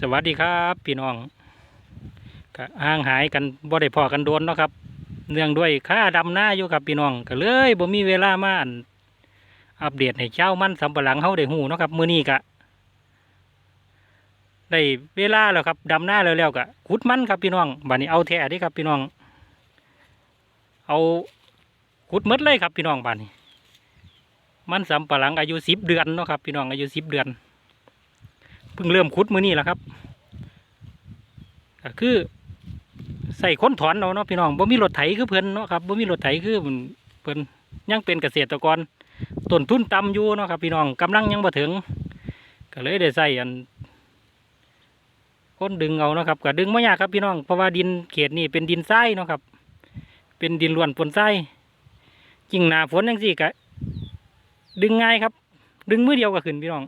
สวัสดีครับพี่น้องก็ห่างหายกันบ่ได้พอกันโดนเนาะครับ เนื่องด้วยค่าดำหน้าอยู่ครับพี่น้องก็เลยบ่มีเวลามาอันอัปเดตให้เจ้ามันสำปะหลังเฮาได้ฮู้เนาะครับมื้อนี้ก็ได้เวลาแล้วครับดำหน้าแล้วแล้วก็ขุดมันครับพี่น้องบัดนี้เอาแท้ดิครับพี่น้อง เอาขุดมดเลยครับพี่น้องบัดนี้ มันสำปะหลังอายุ10เดือนเนาะครับพี่น้องอายุ10เดือน เพิ่งเริ่มขุดมือนี่แหละครับก็คือใส่ค้นถอนเอาเนาะพี่น้องบ่มีรถไถคือเพิ่นเนาะครับบ่มีรถไถคือเพิ่นยังเป็นเกษตรกรต้นทุนต่ำอยู่เนาะครับพี่น้องกำลังยังบ่ถึง ก็เลยได้ใส่อันค้นดึงเอาเนาะครับก็ดึงไม่ยากครับพี่น้องเพราะว่าดินเขตนี่เป็นดินทรายเนาะครับ เป็นดินล้วนปนทรายยิ่งหนาฝนจังซี่ก็ดึงง่ายครับ ดึงมือเดียวก็ขึ้นพี่น้อง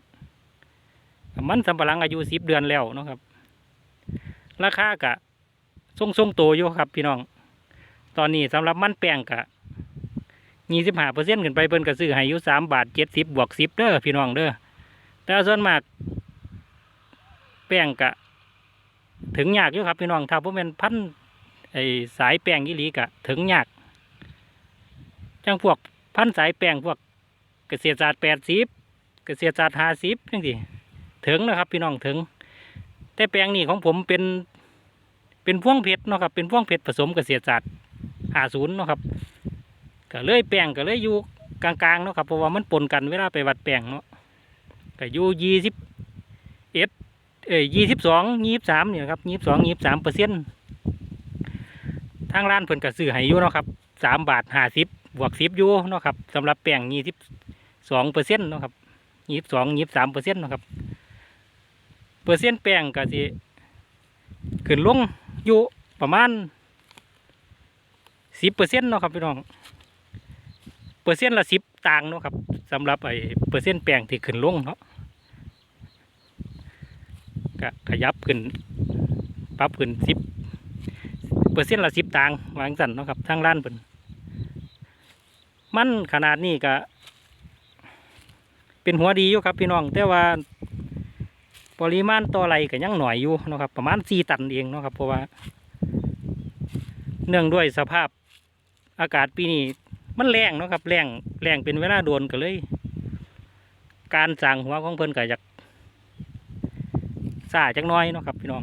มันสำปะหลังอายุสิบเดือนแล้วเนาะครับ ราคากะทรงทรงโตอยู่ครับ พี่น้อง ตอนนี้สำหรับมันแป้งกะยี่สิบห้าเปอร์เซ็นต์ขึ้นไปเพิ่นก็ซื้อให้อยู่สามบาทเจ็ดสิบบวกสิบเด้อพี่น้องเด้อแต่ส่วนมากแป้งกะ ถึงยากอยู่ครับพี่น้องถ้าผมเป็นพันไอสายแป้งยี่หลีกะ ถึงยากจังพวกพันสายแป้งพวกเกษตรศาสตร์แปดสิบเกษตรศาสตร์ห้าสิบจังสิ ถึงนะครับ พี่น้องถึง แต่แปลงนี้ของผมเป็น เป็นพ่วงเพชรเนาะครับ เป็นพ่วงเพชรผสมเกษตรศาสตร์หาศูนย์เนาะครับก็เลยแปลงก็เลยอยู่กลางๆเนาะครับเพราะว่ามันปนกันเวลาไปวัดแปลงเนาะก็อยู่ยี่สิบเอ็ดเอ้ยยี่สิบสองยี่สิบสามเนี่ยครับยี่สิบสองยี่สิบสามเปอร์เซ็นต์ทางร้านเพิ่นก็ซื้อให้อยู่เนาะครับสามบาทห้าสิบบวกสิบอยู่เนาะครับสำหรับแปลงยี่สิบสองเปอร์เซ็นต์เนาะครับยี่สิบสองยี่สิบสามเปอร์เซ็นต์เนาะครับ ปอร์เซ็นต์แป้งก็สิขึ้นลงอยู่ประมาณสิบเปอร์เซ็นต์เนาะครับพี่น้องเปอร์เซ็นต์ละสิบต่างเนาะครับสำหรับไอ้เปอร์เซ็นต์แป้งที่ขึ้นลงเนาะก็ขยับขึ้นปรับขึ้นสิบเปอร์เซ็นต์ละสิบต่างวางสั่นเนาะครับทางร้านเป็นมันขนาดนี้ก็เป็นหัวดีอยู่ครับพี่น้องแต่ว่า ปริมาณต่อไรก็ยังหน่อยอยู่นะครับ ประมาณสี่ตันเองนะครับ เพราะว่า เนื่องด้วยสภาพอากาศปีนี้มันแรงนะครับแรงแรงเป็นเวลาโดนก็เลย การสั่งหัวของเพิ่นก็อยากซาจักน้อยนะครับ พี่น้อง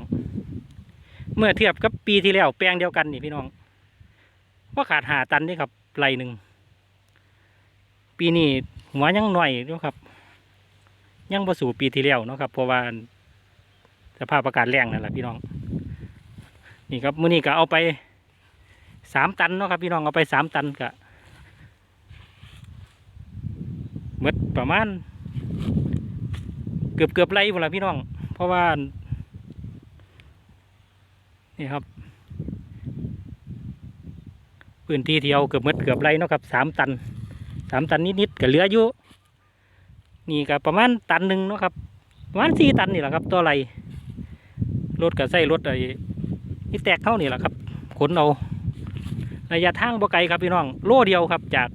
เมื่อเทียบกับปีที่แล้วแปลงเดียวกันนี่พี่น้องว่าขาดหาตันนี่ครับไรหนึ่งปีนี้หัวยังหน่อยอยู่ครับ ยังบ่สู่ปีที่แล้วเนาะครับเพราะว่าสภาพอากาศแรงนั่นแหละพี่น้อง นี่ครับมื้อนี้ก็เอาไปสามตันเนาะครับพี่น้องเอาไปสามตันก็หมดประมาณ เกือบเกือบไรหมดละพี่น้อง เพราะว่า นี่ครับ พื้นที่ที่เอาเกือบหมดเกือบไรเนาะครับสามตันสามตันนิดๆก็เหลืออยู่ นี่ก็ประมาณตันหนึ่งเนาะครับประมาณสี่ตันนี่แหละครับตัวไรรถกับใส่รถไอ้นี่แตกเข้านี่แหละครับ ขนเอาระยะทางบ่ไกลครับพี่น้องโลเดียวครับจาก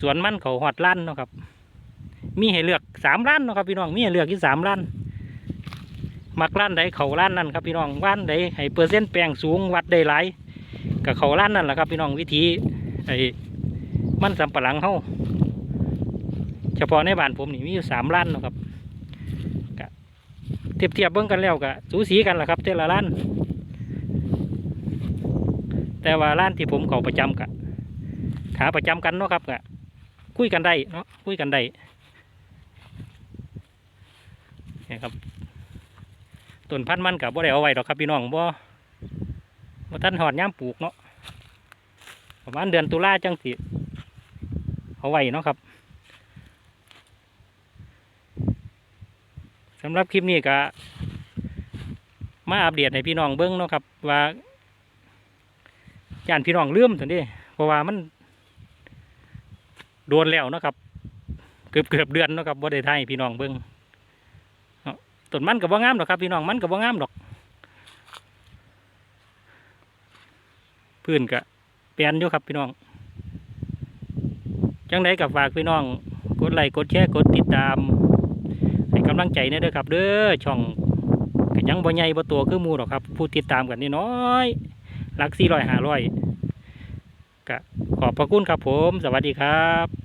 สวนมันเขาหอดล้านเนาะครับ มีให้เลือกสามล้านเนาะครับพี่น้องมีให้เลือกที่สามล้านมักล้านใดเขาล้านนั่นครับพี่น้องล้านใดให้เปอร์เซ็นต์แปลงสูงวัดได้หลายกับเขาล้านนั่นแหละครับพี่น้องวิธีไอ้มันสำปะหลังเฮา เฉพาะในบ้านผมนี่มีอยู่สามล้านนะครับก็เทียบเทียบเบิ้งกันแล้วก็สูสีกันแหละครับแต่ละล้าน แต่ว่าร้านที่ผมเขาประจำกะขาประจำกันเนาะครับกะคุยกันได้เนาะคุยกันได้นี่ครับต้นพันธุ์มันกับบ่ได้เอาไว้ดอกครับพี่น้องบ่บ่ท่านหอดย่ามปลูกเนาะประมาณเดือนตุลาจังสิเอาไว้เนาะครับ สำหรับคลิปนี้ก็มาอัปเดตให้พี่น้องเบิ้งเนาะครับ ว่าย่านพี่น้องเลื่อมสันเดิเพราะว่ามันโดนแล้วเนาะครับ เกือบเกือบเดือนเนาะครับบ่ได้ไทยพี่น้องเบิ้งต้นมันกับว่างามดอกครับ พี่น้องมันกับว่างามดอกพื้นกะเปลี่ยนอยู่ครับพี่น้องจังไดกับฝากพี่น้อง กดไลค์กดแชร์กดติดตาม กำลังใจเนี่ยเด้อครับ เด้อช่องก็ยังบ่ใหญ่บ่ตัวคือมูหรอกครับ ผู้ติดตามกันนี่น้อยหลักสี่ร้อยห้าร้อยก็ขอบพระคุณครับผม สวัสดีครับ